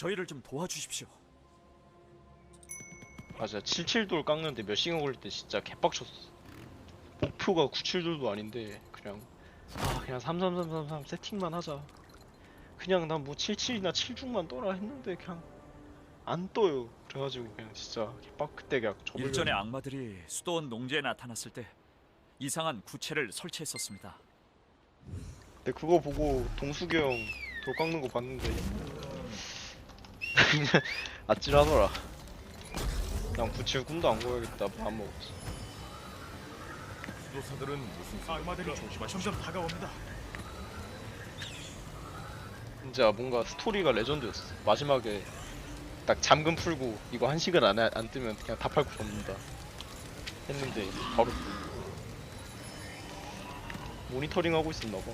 저희를 좀 도와주십시오. 맞아 77돌 깎는데 몇 시간 걸릴 때 진짜 개빡쳤어 목표가 97돌도 아닌데 그냥 아 그냥 33333 세팅만 하자 그냥 난 뭐 77이나 7중만 떠라 했는데 그냥 안 떠요 그래가지고 그냥 진짜 개빡 그때 그냥 접으려고 일전에 악마들이 수도원 농지에 나타났을 때 이상한 구체를 설치했었습니다. 근데 그거 보고 형돌 깎는 거 봤는데 그냥 아찔하더라 난 구칠 꿈도 안 꿔야겠다 밥 먹었어 수도사들은 무슨 악마들이 점점 다가옵니다. 진짜 뭔가 스토리가 레전드였어. 마지막에 딱 잠금 풀고 이거 한 시간 안에 안 뜨면 그냥 다 팔고 접는다. 했는데 바로 모니터링 하고 있었나 봐.